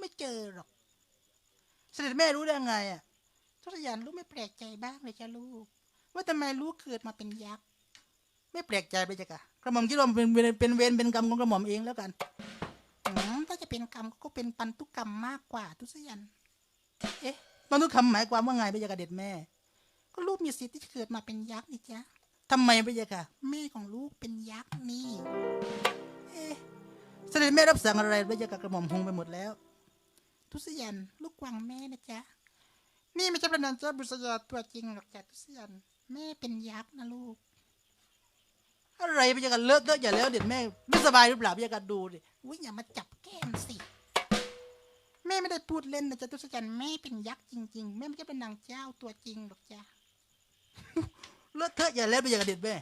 ไม่เจอหรอก เสด็จแม่รู้ได้ไงอะทุกอย่างลูกไม่แปลกใจบ้างเลยจ้าลูก ว่าทำไมลูกเกิดมาเป็นยักษ์ไม่แปลกใจไปจ้ะกะกระหม่อมคิดว่าเป็นเวรเป็นเวรเป็นกรรมของกระหม่อมเองแล้วกันอืมถ้าจะเป็นกรรมก็เป็นปันตุกรรมมากกว่า ทุกสัน เอ๊ะปันตุกรรมหมายความว่าไงไปจ้ะกะเด็ดแม่ ก็ลูกมีสิทธิ์ที่จะเกิดมาเป็นยักษ์นี่จ้ะทำไมไปจ้ะกะแม่ของลูกเป็นยักษ์นี่ เอ๊ะเสด็จแม่รับสั่งอะไรไปจ้ะกะกระหม่อมหงไปหมดแล้ว ทุสยัน ลูกกวางแม่นะจ๊ะ นี่ไม่ใช่ประนันเจ้าบุษยาตัวจริงหรอกจ้ะทุสยัน แม่เป็นยักษ์นะลูก อะไรไปจะกันเลอะเทอะอย่าแล้วเด็ดแม่ไม่สบายหรือเปล่าไปจะกันดูดิอุ้ยอย่ามาจับแก้มสิ แม่ไม่ได้พูดเล่นนะจ๊ะทุสยันแม่เป็นยักษ์จริง ๆ แม่ไม่ใช่เป็นนางเจ้าตัวจริงหรอกจ้ะเลอะเทอะอย่าแล้วไปจะกันเด็ดแม่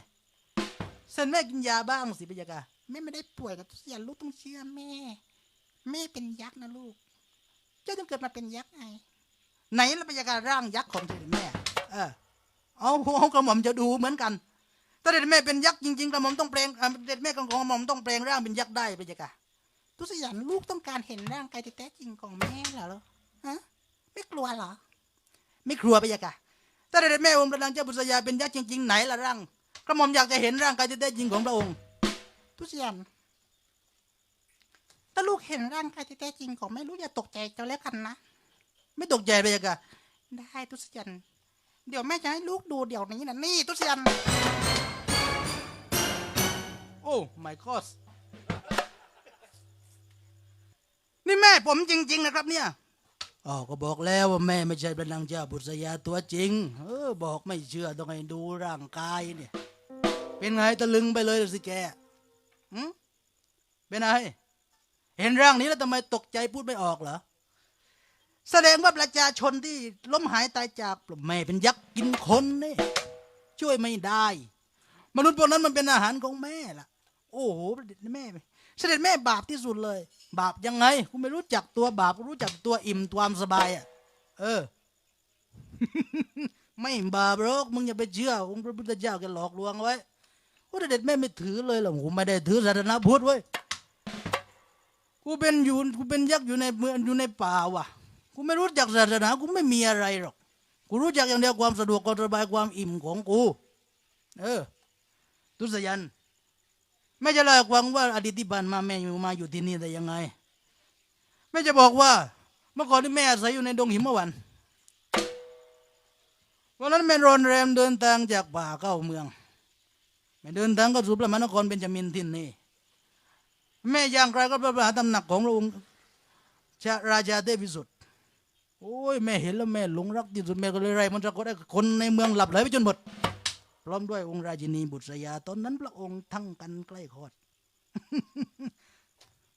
เซนแม่กินยาบ้างสิไปจะกันแม่ไม่ได้ป่วยนะทุสยันลูกต้องเชื่อแม่ แม่เป็นยักษ์นะลูก เจ้าต้องเกิดมาเป็นยักษ์ไงไหนละพยากรร่างยักษ์ของเสด็จแม่ เออเอาเอากระหม่อมจะดูเหมือนกันถ้าเด็ดแม่เป็นยักษ์จริงๆกระหม่อมต้องแปลงเด็ดแม่ของกระหม่อมต้องแปลงร่างเป็นยักษ์ได้พยากรทุสยันลูกต้องการเห็นร่างกายแท้จริงของแม่เหรอฮะไม่กลัวเหรอ ไม่กลัวพยากรถ้าเด็ดแม่องค์พระนางเจ้าบุษยาเป็นยักษ์จริงๆไหนละร่างกระหม่อมอยากจะเห็นร่างกายแท้จริงของพระองค์ ทุสยัน ถ้าลูกเห็นร่างกายที่แท้จริงของแม่ลูกอย่าตกใจเจ้าแล้วกันนะ ไม่ตกใจเลยกะได้ทุสยัน เดี๋ยวแม่จะให้ลูกดูเดี๋ยวนี้นะนี่ทุสยัน โอ้ my god นี่แม่ผมจริง ๆ นะครับเนี่ยอ๋อก็บอกแล้วว่าแม่ไม่ใช่เป็นางเจ้าบุษยาตัวจริง เออ บอกไม่เชื่อต้องให้ดูร่างกายเนี่ย เป็นไงตะลึงไปเลยสิแกหืมเป็นไง เห็นร่างนี้แล้วทำไมตกใจพูดไม่ออกเหรอ แสดงว่าประชาชนที่ล้มหายตายจากแม่เป็นยักษ์กินคนนี่ช่วยไม่ได้ มนุษย์พวกนั้นมันเป็นอาหารของแม่ล่ะ โอ้โหแม่ เสด็จแม่บาปที่สุดเลย บาปยังไงกูไม่รู้จักตัวบาปรู้จักตัวอิ่มความสบายอะ เออ ไม่บาปหรอกมึงอย่าไปเชื่อองค์พระพุทธเจ้าแกหลอกลวงไว้ว่าเด็ดแม่ไม่ถือเลยหรอกกูไม่ได้ถือศาสนาพุทธเว้ กูเป็นอยู่กูเป็นยักษ์อยู่ในเมืองอยู่ในป่าว่ะ กูไม่รู้จักศาสนากูไม่มีอะไรหรอก กูรู้จักอย่างเดียวความสะดวกความสบายความอิ่มของกู เออ ทุสยัน ไม่จะเล่าให้ฟังว่าอดีตที่ผ่านมาแม่อยู่มาอยู่ที่นี่ได้ยังไง ไม่จะบอกว่า เมื่อก่อนที่แม่อาศัยอยู่ในดงหิมะวันวันนั้นแม่รอนแรมเดินทางจากป่าเข้าเมืองแม่เดินทางเข้าสู่พระมหานครเบญจมินทินนี่ แม่ย่างไกลก็พระมหาตำหนักของพระองค์ชาราชาเทพิสุทธิ์โอ้ยแม่เห็นแล้วแม่หลงรักที่สุดแม่ก็เลยไล่มันจะก็ได้คนในเมืองหลับไหลไปจนหมดพร้อมด้วยองค์ราชินีบุตรยาตอนนั้นพระองค์ทั้งกันใกล้คลอด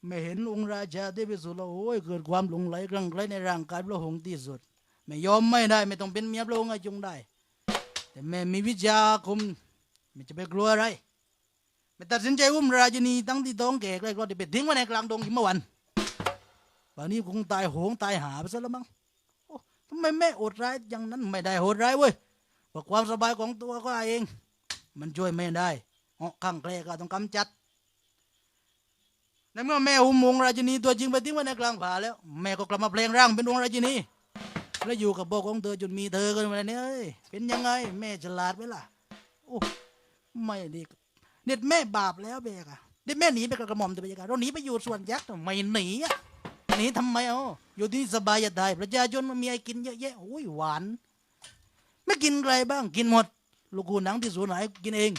แม่เห็นองค์ราชาเทพิสุทธิ์แล้วโอ้ยเกิดความหลงไหลคลั่งไคล้ในร่างกายพระองค์ที่สุด ไม่ยอมไม่ได้ ไม่ต้องเป็นเมียพระองค์จงได้ แต่แม่มีวิชาอาคมไม่จะไปกลัวอะไร ไม่ตัดสินใจอุ้มราชินีตั้งที่ท้องแก่ใกล้คลอดไปทิ้งไว้ในกลางดงหิมะวันป่านนี้คงตายโหงตายหาไปซะแล้วมั้งทำไมแม่อดร้ายอย่างนั้นไม่ได้โหดร้ายเว้ยเพราะความสบายของตัวก็เอง มันช่วยแม่ได้อ๋อข้างแกลก็ต้องกำจัดในเมื่อแม่อุ้มองราชินีตัวจริงไปทิ้งไว้ในกลางผาแล้ว แม่ก็กลับมาเพลงร่างเป็นองค์ราชินีแล้วอยู่กับโบกของเธอจนมีเธอกันมาเนี่ยเป็นยังไง แม่ฉลาดไหมล่ะโอ้ไม่ดี เด็ดแม่บาปแล้วเบกอะเด็ดแม่หนีไปกับกระหม่อมแต่ไปยังไงเราหนีไปอยู่ส่วนยักษ์ไม่หนีอะหนีทำไมอ๋ออยู่ที่สบายจะได้ประชาชนมันมีไอ้กินเยอะแยะโอ้ยหวาน ไม่กินใครบ้างกินหมด ลูกกูหนังที่สูญหายกินเอง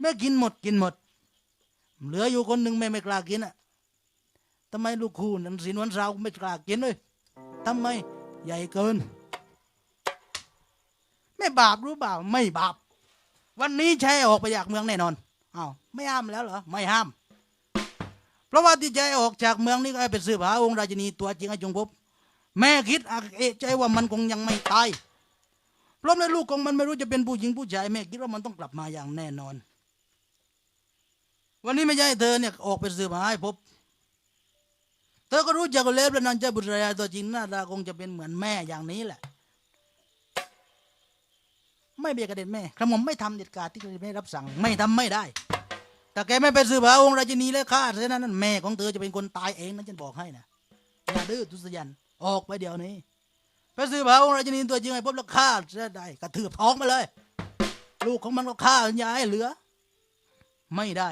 แม่กินหมดกินหมด เหลืออยู่คนหนึ่งแม่ไม่กล้ากินอะทำไมลูกคูนันสินวันเสาร์ไม่กล้ากินเลยทำไมใหญ่เกิน ไม่บาปรู้เปล่าไม่บาป วันนี้ใช้ออกไปจากเมืองแน่นอนอ้าวไม่ห้ามแล้วเหรอไม่ห้าม เพราะว่าที่ใจออกจากเมืองนี่ก็ไปสืบหาองค์ราชินีตัวจริงให้จงพบ แม่คิดอเอะใจว่ามันคงยังไม่ตายเพราะในลูกของมันไม่รู้จะเป็นผู้หญิงผู้ชายแม่คิดว่ามันต้องกลับมาอย่างแน่นอน วันนี้ไม่ใช่เธอเนี่ยออกไปสืบหาให้พบเธอก็รู้จักแล้วพระนางเจ้าบุตรยาตัวจริงหน้าตาคงจะเป็นเหมือนแม่อย่างนี้แหละ ไม่เบียกระเด็นแม่กระหม่อมไม่ทำเด็ดขาดที่กระเด็นแม่รับสั่ง ไม่ทำไม่ได้แต่แกไม่ไปสืบหาองค์ราชินีและฆ่าเสียนั้นนั่นแม่ของเธอจะเป็นคนตายเองนะฉันบอกให้นะอย่าดื้อทุสยันออกไปเดี๋ยวนี้ไปสืบหาองค์ราชินีตัวจริงให้พบแล้วฆ่าเสียได้กระทืบท้องมาเลย ลูกของมันก็ฆ่าอย่าให้เหลือ ไม่ได้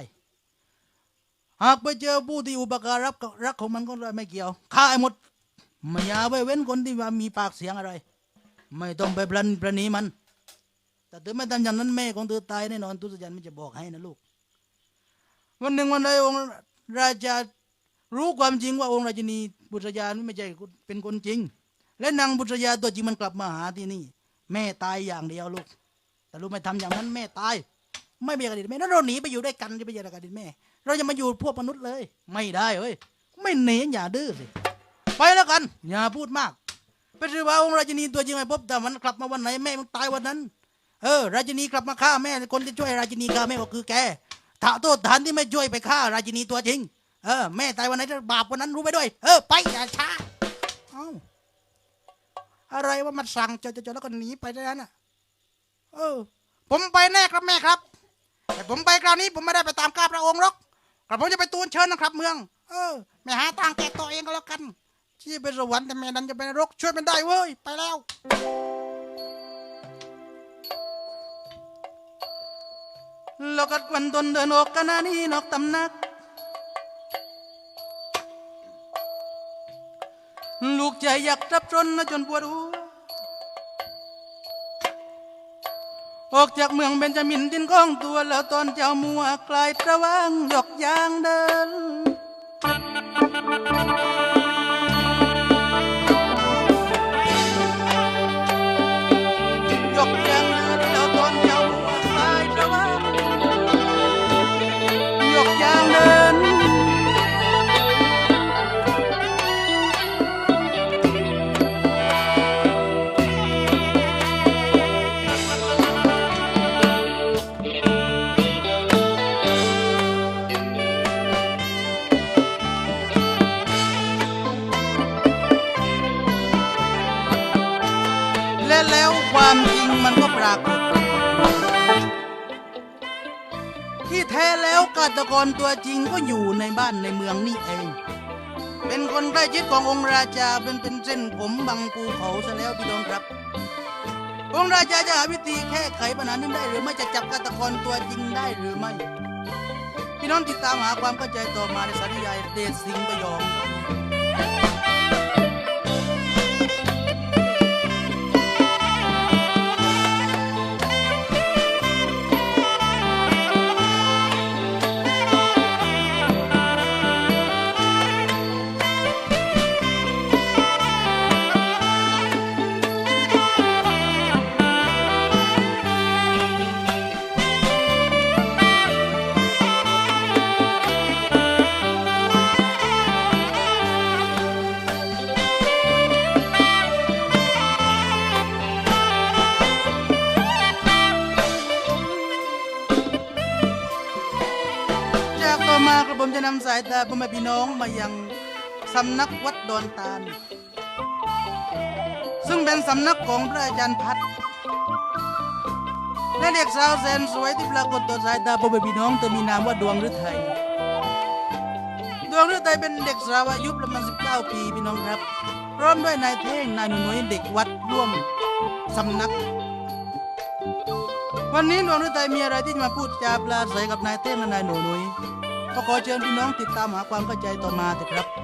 หากไปเจอผู้ที่อุปการรับรักของมันก็ไม่เกี่ยวฆ่าให้หมดไม่อย่าไปเว้นคนที่ว่ามีปากเสียงอะไร ไม่ต้องไปปลันประนีมัน แต่เธอไม่ทำอย่างนั้นแม่ของเธอตายแน่นอนทุสยันไม่จะบอกให้นะลูก วันหนึ่งวันใดองค์ราชารู้ความจริงว่าองค์ราชินีบุตรยานไม่ใช่เป็นคนจริง และนางบุตรยาตัวจริงมันกลับมาหาที่นี่ แม่ตายอย่างเดียวลูก แต่ลูกไม่ทำอย่างนั้นแม่ตาย ไม่เป็นกระดิษแม่แล้วเราหนีไปอยู่ด้วยกันจะไปยังกระดิษแม่ เราจะมาอยู่พวกมนุษย์เลย ไม่ได้เว้ยไม่หนีอย่าดื้อสิไปแล้วกัน อย่าพูดมากไปสืบหาองค์ราชินีตัวจริงให้พบแต่มันกลับมาวันไหนแม่มันตายวันนั้น เออราชินีกลับมาฆ่าแม่คนที่ช่วยราชินีฆ่าแม่ก็คือแกถ้าโทษฐานที่ไม่ช่วยไปฆ่าราชินีตัวจริง เออแม่ตายวันไหนบาปวันนั้นรู้ไปด้วย เออไปอย่าช้าเอ้าอะไรว่ามันสั่งจอๆแล้วก็หนีไปได้นั้นน่ะเออ ผมไปแน่ครับแม่ครับ แต่ผมไปคราวนี้ผมไม่ได้ไปตามกาพระองค์หรอกกระผมจะไปตูนเชิญนะครับ เมือง เออแม่หาทางแก้ตัวเองก็แล้วกันที่ไปสวรรค์แต่แม่นั้นจะไปนรกช่วยมันได้เว้ยไปแล้ว แล้วก็วันตนเดินออกกันนี่นอกตำนักลูกใจอยากรับจนนะจนปวดหัวออกจากเมืองเบญจมินดินก้องตัวแล้วตอนเจ้ามัวกลายตะวังหยอกยางเดิน ตัวจริงก็อยู่ในบ้านในเมืองนี่เอง เป็นคนใกล้ชิดขององค์ราชาเป็นเป็นเส้นผมบังภูเขาซะแล้วพี่น้องครับ องค์ราชาจะหาวิธีแก้ไขปัญหานี้ได้หรือไม่จะจับกาตกรตัวจริงได้หรือไม่ พี่น้องติดตามหาความเข้าใจต่อมาในสาริยายเดชสิงห์ประยองายตาพ่อแม่พี่น้องมายังสำนักวัดดอนตาล ซึ่งเป็นสำนักของพระอาจารย์พัดและเด็กสาวแสนสวยที่ปรากฏต่อสายตาพ่อแม่พี่น้องเธอมีนามว่าดวงฤทัยดวงฤทัยเป็นเด็กสาวอายุประมาณ19 ปีพี่น้องครับ พร้อมด้วยนายเท่งนายหนุ่ยเด็กวัดร่วมสำนักวันนี้ดวงฤทัยมีอะไรที่จะมาพูดจาปลาใสกับนายเต้งและนายหนูนุย ก็ขอเชิญพี่น้องติดตามหาความเข้าใจต่อมาเถอะครับ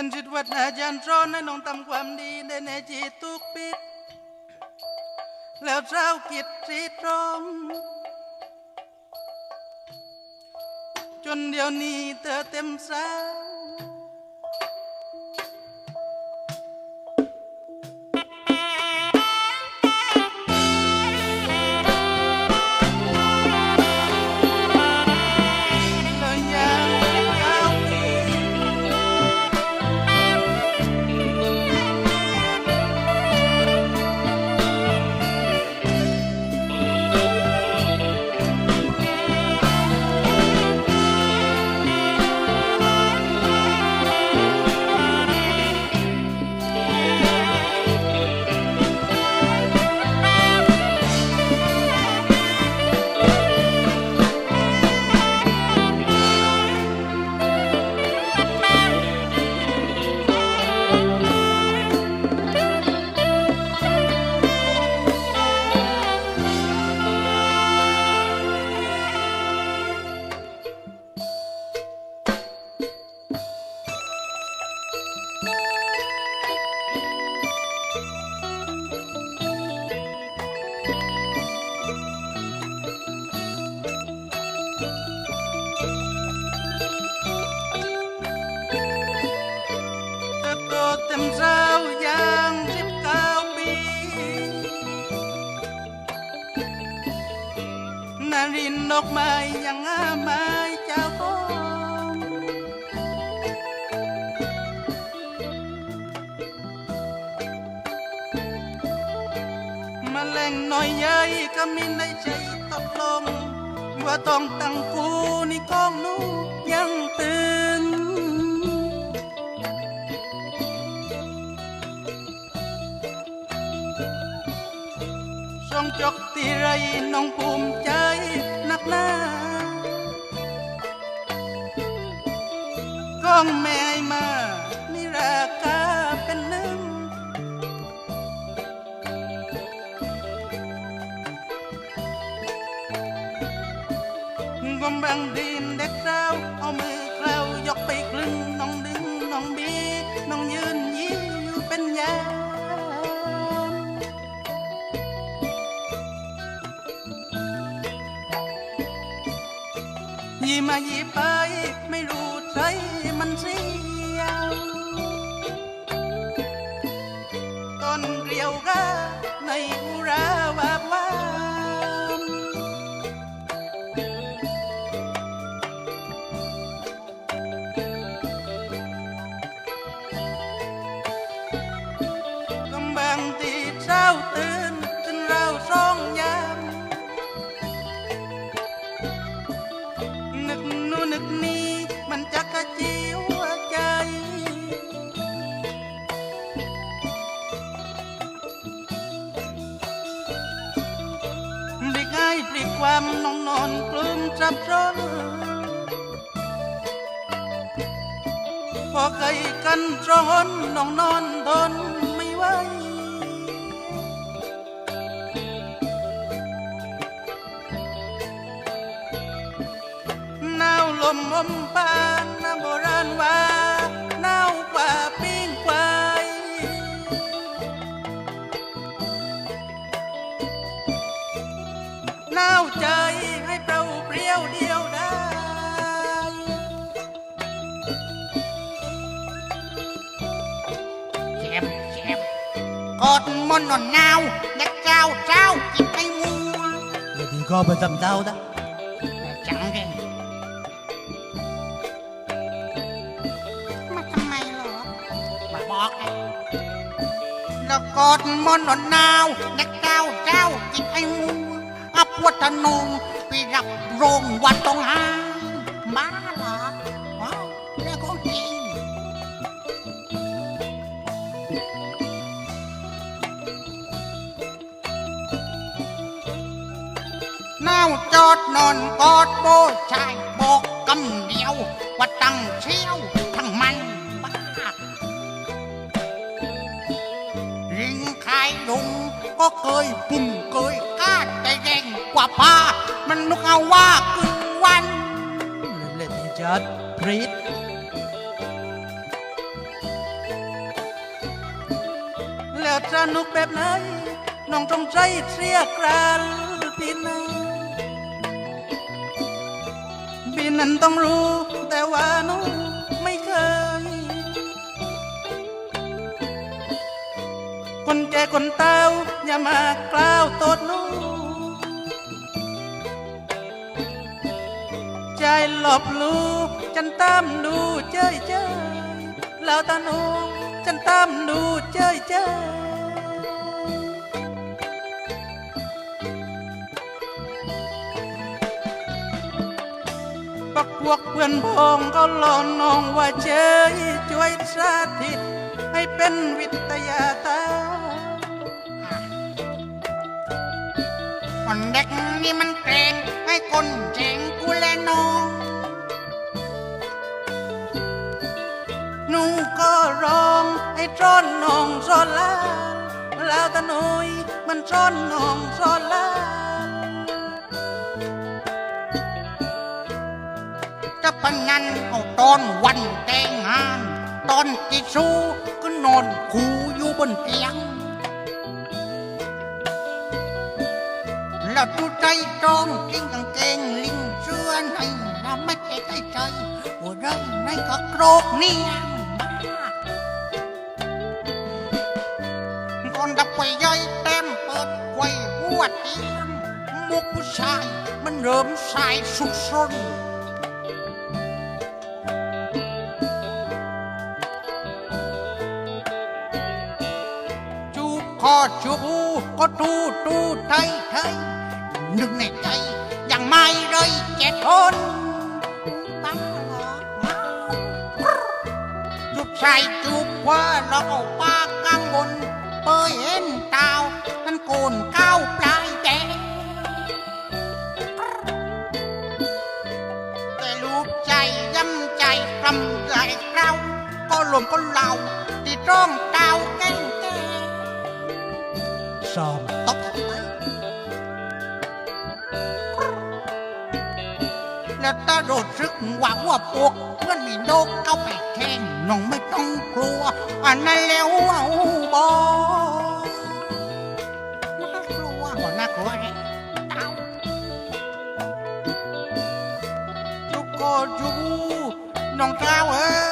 เป็นจิตวัดอาจารย์สอนให้น้องทำความดีได้ในจิตทุกปิด แล้วเจ้ากิจสีตรงจนเดี๋ยวนี้เธอเต็มสาว มาแรงหน่อยเย้ยก็มีในใจตกลง ว่าต้องตั้งกูนี่กองนู้ยังตื่นส่องจกที่ไรน้องภูมิใจนักหนาก้องแม่มา กำ กันซ้อนน้องนอนทนไม่ไหวหนาวลมอมปานน้ำโบราณว่า กอดมอนนอนนาวนักเจ้าเจ้ากินไองัว Vậy thì co bên tầm tao đó จังเก่งมาทำไมเหรอมาบอกไงแล้วกอดมอาจอดนอนกอดโบชายบอกกำเดียว ว่าตั้งเชี่ยวทั้งมันบ้าลิงขายลงก็เคยปุ่มเคยกาดแต่แรงกว่าผ้า มันนุกเอาว่าครึ่งวันเล่นจัดพรีดแล้วสนุกแบบไหนน้องต้องใจเสียกรานปีนั้น นั้นต้องรู้ แต่ว่าหนูไม่เคย คนแก่คนเต้าอย่ามากล่าวโตดหนูใจหลบลูฉันตามดูเจยเจยแล้วตาหนูฉันตามดูเจยเจย พวกเพื่อนพ้องก็ลอนน้องว่าเจยช่วยสาธิต ให้เป็นวิทยาตาคนเด็กนี่มันเกรงให้คนเจงกูแลน้องหนูก็ร้องให้ซ้อนน้องซ้อนลาแล้วตาหนุยมันซ้อนน้องซ้อนลา จะพนันเอาตอนวันแต่งงาน ตอนที่สู้ก็นอนคูอยู่บนเตียง แล้วดูใจจองกิ้งกางเกงลิงเสื้อในเราไม่ใจใจใจหัวใจในก็โกรกเนียงก่อนดับไปย่อยเต็มเปิดไว้หัวเตียงมุกผู้ชายมันเริ่มสายสุกซน จูบคอจูก็ตูตูไทยไทยนึกในใจยังไม่เลยเจ็ดคนบ้าเหรอจูบชายจูบว่าเราเอาปากกลางบนเปยเห็นดาวนั่นโกนก้าวปลายแดงแต่ลูกใจย้ำใจกำใจเราก็ลมก็เหล่าที่ร้องดา แก้งแก้ซ้อมตบไปแล้วตาโดดซึกว่าว่าปวกเพื่อนมีนกเข้าไปแทงน้องไม่ต้องกลัว อันนั้นแล้วเอาบอน่ากลัวบ่น่ากลัวเลยเต้าจุกโกจูน้องเจ้าเอ้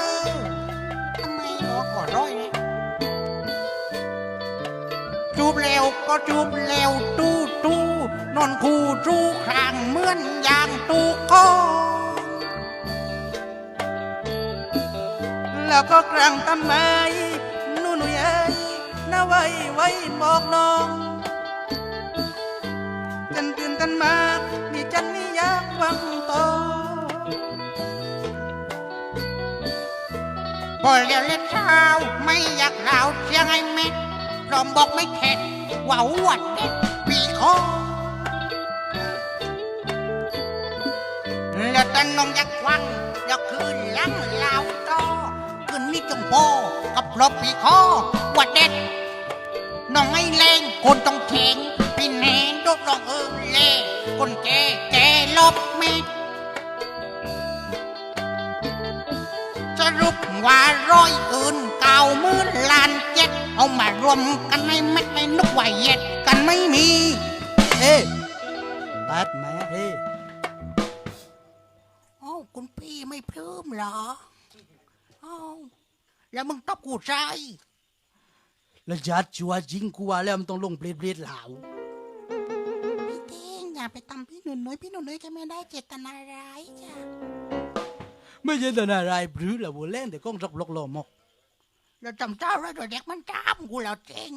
จูบเร็วก็จูบเร็วตู้ตู้นอนคู่จูครางเหมือนอย่างตูคอแล้วก็กลางทำไมนูหนูยายน่าไว้ไว้บอกน้องจันตื่นกันมากนี่จันนี่อยากฟังต่อพอเร็วเล็กเช้าไม่อยากเล่าเสียงไอ้เม็ด ลอมบอกไม่เข็ดว่าอวดเด็ดปีคอแล้วตอนน้องอยากฟังอยากคืนลังเล่าต่อคืนนี้จงพอกับพลบปีคอว่าเด็ดน้องไอ้แรงคนต้องเทงพี่แนนโดดลองเอิงเล่คนแก่แก่ลบเม็ดสรุปว่าร้อยอื่น เก่าหมื่นล้านเจ็ดเอามารวมกันให้เม็ดให้นกไหวเย็ดกันไม่มีเอ๊ะตัดแม่เฮ้โอ้าคุณพี่ไม่พลื้มเหรอโอ้าวแล้วมึงตอบกูใจแล้วจัดชัวร์จริงกูว่าแล้วมันต้องลงเปรียดเปรียดเหลาพี่เท่งอย่าไปทำพี่หนุ่นน้อยพี่หนุ่นน้อยจะไม่ได้เจตนาร้ายจ้ะ ไม่ใช่แต่อะไรบรือละบัวเล่นแต่ก้องรักลกลอมก เราจำเจ้าแล้วตัวเด็กมันจามกูแล้วจริง